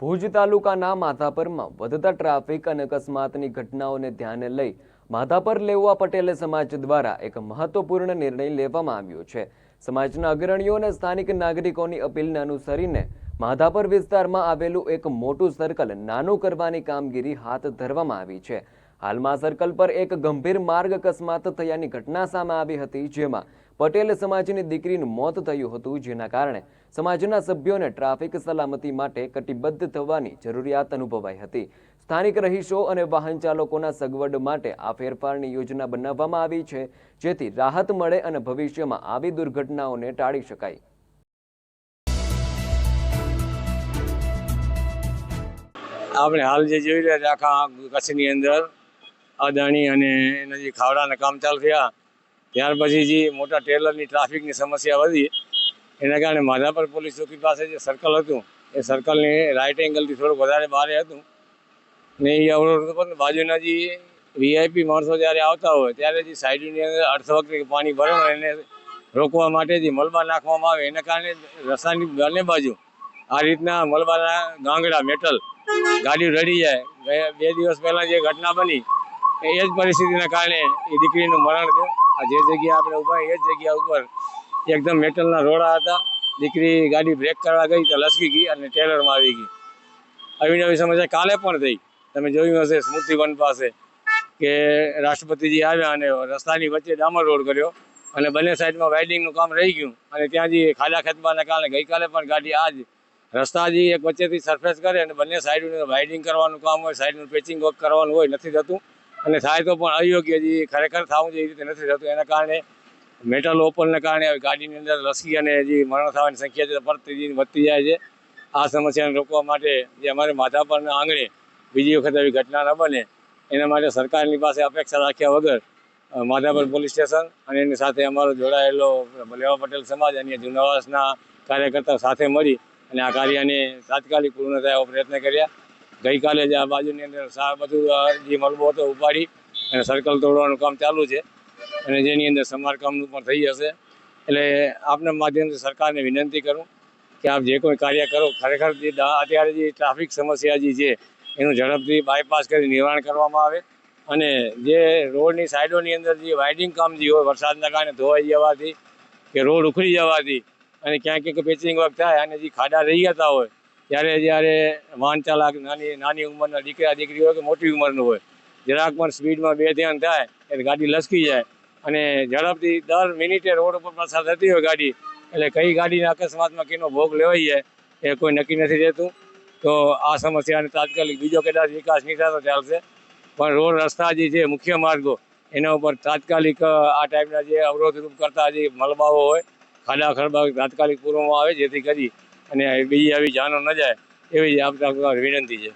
ભુજ તાલુકાના માધાપરમાં વધતા ટ્રાફિક અને અકસ્માતની ઘટનાઓને ધ્યાને લઈ માધાપર લેવા પટેલ સમાજ દ્વારા એક મહત્વપૂર્ણ નિર્ણય લેવામાં આવ્યો છે. સમાજના અગ્રણીઓ અને સ્થાનિક નાગરિકોની અપીલને અનુસરીને માધાપર વિસ્તારમાં આવેલું એક મોટું સર્કલ નાનું કરવાની કામગીરી હાથ ધરવામાં આવી છે. હાલમાં સર્કલ પર એક ગંભીર માર્ગ અકસ્માત થયાની ઘટના સામે આવી હતી, જેમાં પટેલ સમાજની દીકરીનું મોત થયું હતું, જેના કારણે સમાજના સભ્યોને ટ્રાફિક સલામતી માટે કટિબદ્ધ થવાની જરૂરિયાત અનુભવાઈ હતી. સ્થાનિક રહીશો અને વાહન ચાલકોના સગવડ માટે આ ફેરફારની યોજના બનાવવામાં આવી છે, જેથી રાહત મળે અને ભવિષ્યમાં આવી દુર્ઘટનાઓને ટાળી શકાય. આપણે હાલ જે જોઈ રહ્યા છે, આખા કચ્છની અંદર અદાણી અને એના જે ખાવડાના કામ ચાલુ થયા, ત્યાર પછી જે મોટા ટેલરની ટ્રાફિકની સમસ્યા વધી, એના કારણે માધાપર પોલીસ ચોકી પાસે જે સર્કલ હતું, એ સર્કલની રાઇટ એંગલથી થોડુંક વધારે બહાર હતું. ને એ અવરોધ પણ બાજુના જે વીઆઈપી માણસો જ્યારે આવતા હોય, ત્યારે જે સાઈડની અંદર અર્થ વખતે પાણી ભરે એને રોકવા માટે જે મલબા નાખવામાં આવે, એના કારણે રસ્તાની બંને બાજુ આ રીતના મલબાના ગાંગડા, મેટલ ગાડી રડી જાય. બે દિવસ પહેલાં જે ઘટના બની એ જ પરિસ્થિતિના કારણે એ દીકરીનું મરણ થયું. આ જે જગ્યા આપણે ઊભા એ જ જગ્યા ઉપર એકદમ મેટલના રોડા હતા. દીકરી ગાડી બ્રેક કરવા ગઈ તો લસકી ગઈ અને ટેલરમાં આવી ગઈ. અવિનવી સમસ્યા કાલે પણ થઈ. તમે જોયું હશે સ્મૃતિવન પાસે કે રાષ્ટ્રપતિજી આવ્યા અને રસ્તાની વચ્ચે ડામર રોડ કર્યો અને બંને સાઈડમાં વાઇડિંગનું કામ રહી ગયું અને ત્યાં જે ખાડા ખેતબાના કારણે ગઈકાલે પણ ગાડી આ જ રસ્તા જે એક વચ્ચેથી સરફેસ કરે અને બંને સાઈડનું વાઇડિંગ કરવાનું કામ હોય, સાઈડનું પેચિંગ વર્ક કરવાનું હોય, નથી થતું. અને થાય તો પણ અયોગ્ય જે ખરેખર થવું જોઈએ રીતે નથી થતું. એના કારણે મેટલ ઓપનને કારણે ગાડીની અંદર લસકી અને જે મરણ થવાની સંખ્યા છે, ફરતી વધતી જાય છે. આ સમસ્યાને રોકવા માટે જે અમારે માધાપરના આંગણે બીજી વખત આવી ઘટના ન બને. એના માટે સરકારની પાસે અપેક્ષા રાખ્યા વગર માધાપર પોલીસ સ્ટેશન અને એની સાથે અમારો જોડાયેલો લેવા પટેલ સમાજ અને જુનાવાસના કાર્યકર્તાઓ સાથે મળી અને આ કાર્યને તાત્કાલિક પૂર્ણ થાય એવો પ્રયત્ન કર્યા. ગઈકાલે જ આ બાજુની અંદર સા બધું જે મલબો હતો ઉપાડી અને સર્કલ તોડવાનું કામ ચાલુ છે. અને જેની અંદર સમારકામનું પણ થઈ જશે. એટલે આપના માધ્યમથી સરકારને વિનંતી કરું કે આપ જે કોઈ કાર્ય કરો, ખરેખર જે અત્યારે જે ટ્રાફિક સમસ્યા જે છે, એનું ઝડપથી બાયપાસ કરી નિવારણ કરવામાં આવે. અને જે રોડની સાઈડોની અંદર જે વાઇડિંગ કામ જે હોય, વરસાદના કારણે ધોવાઈ જવાથી કે રોડ ઉખડી જવાથી અને ક્યાંક ક્યાંક પેચિંગ વર્ક થાય અને જે ખાડા રહી જતા હોય ત્યારે જ્યારે વાહન ચાલક નાની નાની ઉંમરના દીકરા, દીકરી હોય કે મોટી ઉંમરનું હોય, જરાક પણ સ્પીડમાં બે ધ્યાન થાય, એટલે ગાડી લસકી જાય અને ઝડપથી દર મિનિટે રોડ ઉપર પસાર થતી હોય ગાડી, એટલે કઈ ગાડીના અકસ્માતમાં કેનો ભોગ લેવાઈ જાય એ કોઈ નક્કી નથી રહેતું. તો આ સમસ્યાને તાત્કાલિક બીજો કદાચ વિકાસ નહીં થતો ચાલશે. પણ રોડ રસ્તા જે છે, મુખ્ય માર્ગો, એના ઉપર તાત્કાલિક આ ટાઈપના જે અવરોધરૂપ કરતા જે મલબાઓ હોય, ખાડા ખરબા તાત્કાલિક પૂરવામાં આવે, જેથી કરી અને બીજી આવી જાનો ન જાય એવી જ આપતા વિનંતી છે.